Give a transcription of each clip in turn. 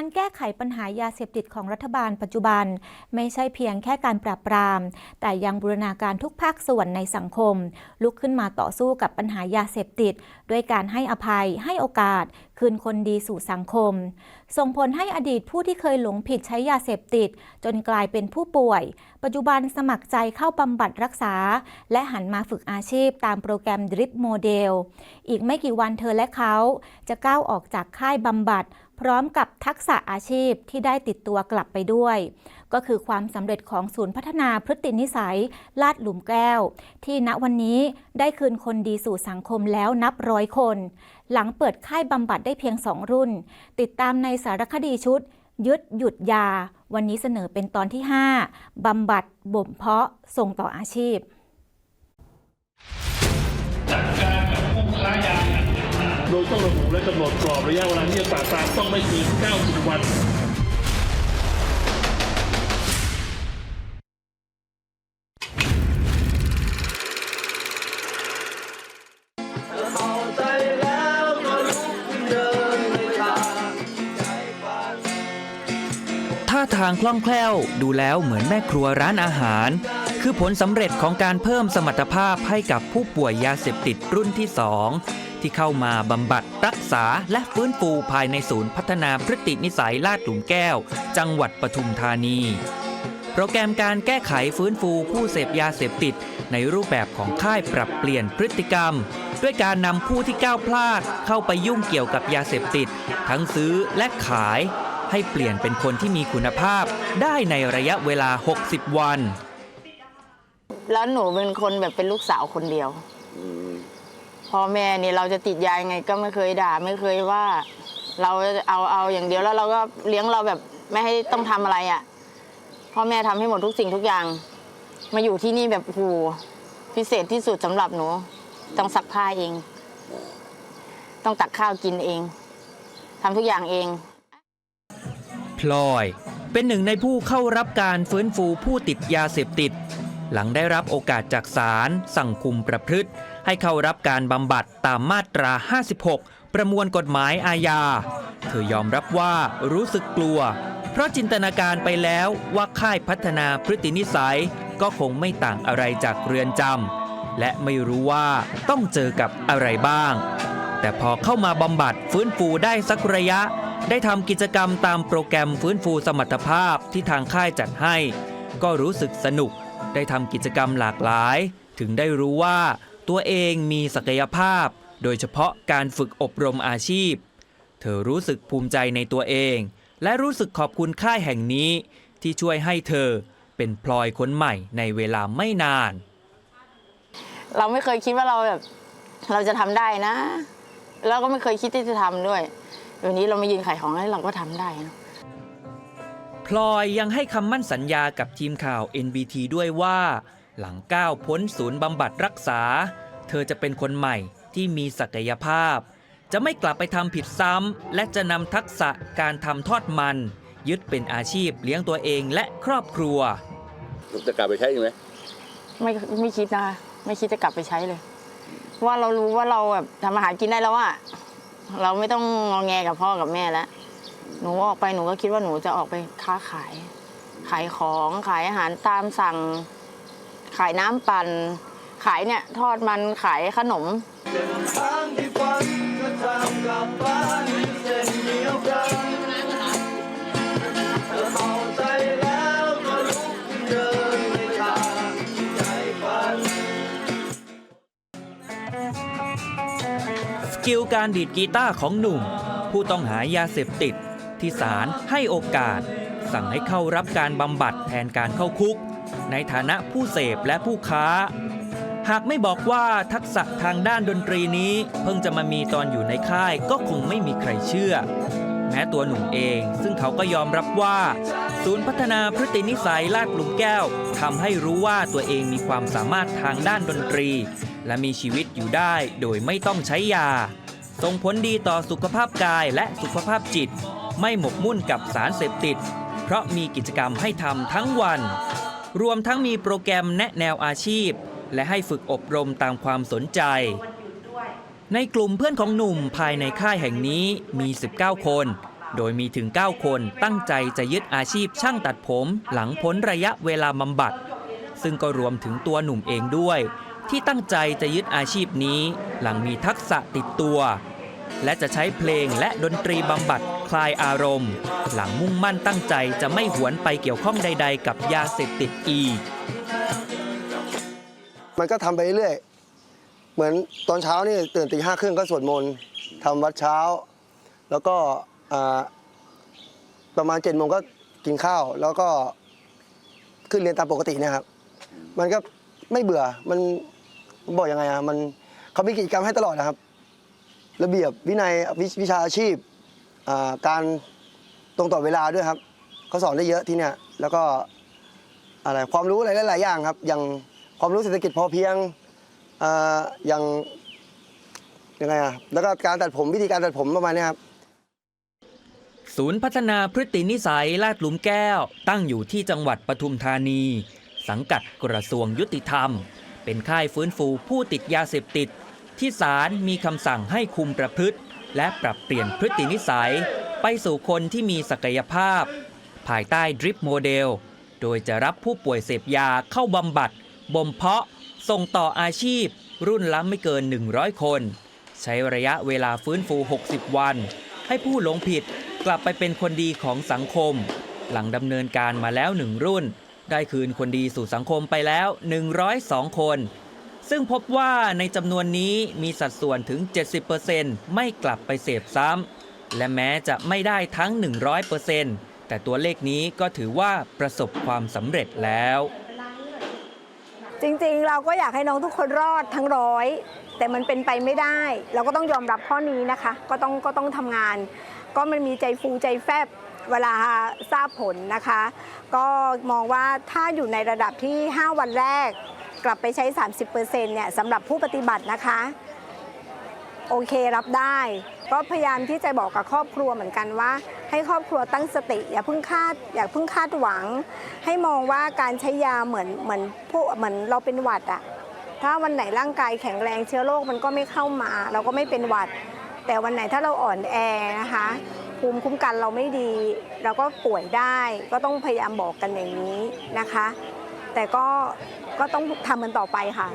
การแก้ไขปัญหายาเสพติดของรัฐบาลปัจจุบัน ไม่ใช่เพียงแค่การปราบปราม แต่ยังบูรณาการทุกภาคส่วนในสังคม ลุกขึ้นมาต่อสู้กับปัญหายาเสพติด ด้วยการให้อภัยให้โอกาส คืนคนดีสู่สังคม ส่งผลให้อดีตผู้ที่เคยหลงผิดใช้ยาเสพติด จนกลายเป็นผู้ป่วย ปัจจุบันสมัครใจเข้าบำบัดรักษา และหันมาฝึกอาชีพตามโปรแกรม DRIP Model อีกไม่กี่วันเธอและเขาจะก้าวออกจากค่ายบำบัด พร้อมกับทักษะอาชีพที่ได้ติดตัวกลับไปด้วย ก็คือความสำเร็จของศูนย์พัฒนาพฤตินิสัย ลาดหลุมแก้ว ที่ณวันนี้ได้คืนคนดีสู่สังคมแล้วนับร้อยคน หลังเปิดค่ายบำบัดได้เพียงสองรุ่น ติดตามในสารคดีชุด ยึดหยุดยา วันนี้เสนอเป็นตอนที่ 5บำบัดบ่มเพาะส่งต่ออาชีพ ยต้องระบุและกำหนดกรอบระยะเวลาที่จะปราบปรามต้องไม่เกิน 90 วันท่าทางคล่องแคล่วดูแล้วเหมือนแม่ครัวร้านอาหาร คือผลสำเร็จของการเพิ่มสมรรถภาพให้กับผู้ป่วยยาเสพติดรุ่นที่2 ที่เข้ามาบำบัดรักษาและฟื้นฟูภายในศูนย์พัฒนาพฤตินิสัยลาดหลุมแก้ว จังหวัดปทุมธานี โปรแกรมการแก้ไขฟื้นฟูผู้เสพยาเสพติด ในรูปแบบของค่ายปรับเปลี่ยนพฤติกรรม ด้วยการนำผู้ที่ก้าวพลาด เข้าไปยุ่งเกี่ยวกับยาเสพติด ทั้งซื้อและขาย ให้เปลี่ยนเป็นคนที่มีคุณภาพ ได้ในระยะเวลา 60 วัน แล้วหนูเป็นคนแบบเป็นลูกสาวคนเดียว พ่อแม่เนี่ยเราจะติดยายไงก็ไม่เคยด่าไม่เคยว่า เราเอาเอาอย่างเดียวแล้วเราก็เลี้ยงเราแบบไม่ให้ต้องทำอะไรอะ่ะพ่อแม่ทำให้หมดทุกสิ่งทุกอย่าง มาอยู่ที่นี่แบบโอ้โหพิเศษที่สุดสำหรับหนู ต้องซักผ้าเอง ต้องตักข้าวกินเองทำทุกอย่างเองพลอยเป็นหนึ่งในผู้เข้ารับการฟื้นฟูผู้ติดยาเสพติด หลังได้รับโอกาสจากศาลสั่งคุมประพฤติ ให้เข้ารับการบำบัดตามมาตรา 56 ประมวลกฎหมายอาญา เธอยอมรับว่ารู้สึกกลัว เพราะจินตนาการไปแล้วว่าค่ายพัฒนาพฤตินิสัยก็คงไม่ต่างอะไรจากเรือนจำและไม่รู้ว่าต้องเจอกับอะไรบ้าง แต่พอเข้ามาบำบัดฟื้นฟูได้สักระยะ ได้ทำกิจกรรมตามโปรแกรมฟื้นฟูสมรรถภาพที่ทางค่ายจัดให้ ก็รู้สึกสนุก ได้ทำกิจกรรมหลากหลาย ถึงได้รู้ว่า ตัวเองมีศักยภาพ โดยเฉพาะการฝึกอบรมอาชีพ เธอรู้สึกภูมิใจในตัวเอง และรู้สึกขอบคุณค่ายแห่งนี้ ที่ช่วยให้เธอเป็นพลอยคนใหม่ในเวลาไม่นาน เราไม่เคยคิดว่าเราแบบเราจะทำได้นะ แล้วก็ไม่เคยคิดที่จะทำด้วยเดี๋ยวนี้เรามายืนขายของให้เราก็ทำได้นะ พลอยยังให้คำมั่นสัญญากับทีมข่าว NBT ด้วยว่า หลังก้าวพ้นศูนย์บำบัดรักษา เธอจะเป็นคนใหม่ที่มีศักยภาพ จะไม่กลับไปทำผิดซ้ำ และจะนำทักษะการทำทอดมัน ยึดเป็นอาชีพเลี้ยงตัวเองและครอบครัวจะกลับไปใช้อีกไหมไม่ไม่คิดนะคะไม่คิดจะกลับไปใช้เลยเพราะว่าเรารู้ว่าเราแบบทำอาหารกินได้แล้วอะเราไม่ต้องงอแงกับพ่อกับแม่แล้ว หนูออกไปหนูก็คิดว่าหนูจะออกไปค้าขาย ขายของขายอาหารตามสั่ง ขายน้ำปั่นขายเนี่ยทอดมันขายขนม สกิลการดีดกีตาร์ของหนุ่ม ผู้ต้องหายาเสพติดที่ศาลให้โอกาส สั่งให้เข้ารับการบำบัดแทนการเข้าคุก ในฐานะผู้เสพและผู้ค้า หากไม่บอกว่าทักษะทางด้านดนตรีนี้ เพิ่งจะมามีตอนอยู่ในค่ายก็คงไม่มีใครเชื่อ แม้ตัวหนุ่มเองซึ่งเขาก็ยอมรับว่า ศูนย์พัฒนาพฤตินิสัยลาดหลุมแก้วทำให้รู้ว่าตัวเองมีความสามารถทางด้านดนตรี และมีชีวิตอยู่ได้โดยไม่ต้องใช้ยา ส่งผลดีต่อสุขภาพกายและสุขภาพจิต ไม่หมกมุ่นกับสารเสพติด เพราะมีกิจกรรมให้ทำทั้งวัน รวมทั้งมีโปรแกรมแนะแนวอาชีพ และให้ฝึกอบรมตามความสนใจ ในกลุ่มเพื่อนของหนุ่มภายในค่ายแห่งนี้มี 19 คน โดยมีถึง 9 คนตั้งใจจะยึดอาชีพช่างตัดผมหลังพ้นระยะเวลาบำบัด ซึ่งก็รวมถึงตัวหนุ่มเองด้วย ที่ตั้งใจจะยึดอาชีพนี้ หลังมีทักษะติดตัว และจะใช้เพลงและดนตรีบำบัดคลายอารมณ์ หลังมุ่งมั่นตั้งใจจะไม่หวนไปเกี่ยวข้องใด ๆ กับยาเสพติดอีก มันก็ทำไปเรื่อยเหมือนตอนเช้านี่ตื่นตีห้าครึ่งก็สวดมนต์ทำวัดเช้า แล้วก็อ่าประมาณเจ็ดโมงก็กินข้าว แล้วก็ขึ้นเรียนตามปกตินะครับ มันก็ไม่เบื่อมันบอกยังไงอะมันเขามีกิจกรรมให้ตลอดนะครับ ระเบียบวินัยวิวิชาอาชีพอ่าการตรงต่อเวลาด้วยครับเขาสอนได้เยอะที่เนี่ยแล้วก็อะไรความรู้อะไรหลายๆอย่างครับ อย่างความรู้เศรษฐกิจพอเพียงอ่าอย่างยังไงอะแล้วก็การตัดผมวิธีการตัดผมประมาณเนี้ยครับ ศูนย์พัฒนาพฤตินิสัยลาดหลุมแก้ว ตั้งอยู่ที่จังหวัดปทุมธานี สังกัดกระทรวงยุติธรรม เป็นค่ายฟื้นฟูผู้ติดยาเสพติด ที่ศาลมีคำสั่งให้คุมประพฤติ และปรับเปลี่ยนพฤตินิสัย ไปสู่คนที่มีศักยภาพ ภายใต้ดริปโมเดล โดยจะรับผู้ป่วยเสพยาเข้าบำบัดบ่มเพาะ ส่งต่ออาชีพ รุ่นละไม่เกิน 100 คน ใช้ระยะเวลาฟื้นฟู 60 วัน ให้ผู้หลงผิดกลับไปเป็นคนดีของสังคม หลังดำเนินการมาแล้วหนึ่งรุ่น ได้คืนคนดีสู่สังคมไปแล้ว 102 คน ซึ่งพบว่าในจำนวนนี้มีสัดส่วนถึง 70%ไม่กลับไปเสพซ้ำ และแม้จะไม่ได้ทั้ง 100%แต่ตัวเลขนี้ก็ถือว่าประสบความสำเร็จแล้ว จริงๆ เราก็อยากให้น้องทุกคนรอดทั้งร้อย แต่มันเป็นไปไม่ได้ เราก็ต้องยอมรับข้อนี้นะคะ ก็ต้องก็ต้องทำงาน ก็มันมีใจฟูใจแฟบเวลาทราบผลนะคะ ก็มองว่าถ้าอยู่ในระดับที่ 5 วันแรก กลับไปใช้ 30%เนี่ยสำหรับผู้ปฏิบัตินะคะ โอเครับได้ ก็พยายามที่จะบอกกับครอบครัวเหมือนกันว่า ให้ครอบครัวตั้งสติ อย่าเพิ่งคาด อย่าเพิ่งคาดหวัง ให้มองว่าการใช้ยาเหมือนเหมือนผู้เหมือนเราเป็นหวัดอะถ้าวันไหนร่างกายแข็งแรงเชื้อโรคมันก็ไม่เข้ามา เราก็ไม่เป็นหวัด แต่วันไหนถ้าเราอ่อนแอนะคะภูมิคุ้มกันเราไม่ดี เราก็ป่วยได้ ก็ต้องพยายามบอกกันอย่างนี้นะคะ แต่ก็ ก็ต้องทำมันต่อไปค่ะ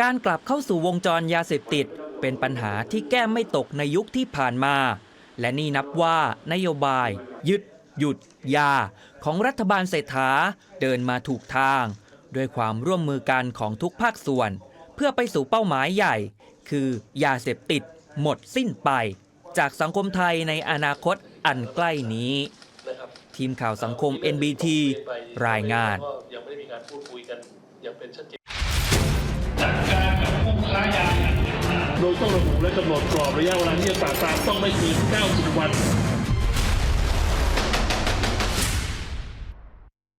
การกลับเข้าสู่วงจรยาเสพติด เป็นปัญหาที่แก้ไม่ตกในยุคที่ผ่านมา และนี่นับว่านโยบาย ยึด หยุด ยา ของรัฐบาลเศรษฐาเดินมาถูกทาง ด้วยความร่วมมือกันของทุกภาคส่วน เพื่อไปสู่เป้าหมายใหญ่ คือยาเสพติด หมดสิ้นไป จากสังคมไทยในอนาคตอันใกล้นี้ ทีมข่าวสังคม NBT รายงาน พูดคุยกันอย่างเป็นชัดเจนจัดการกับผู้ค้ายาโดยต้องระบุและกำหนดกรอบระยะเวลาที่จะปราบปรามต้องไม่เกิน 90 วัน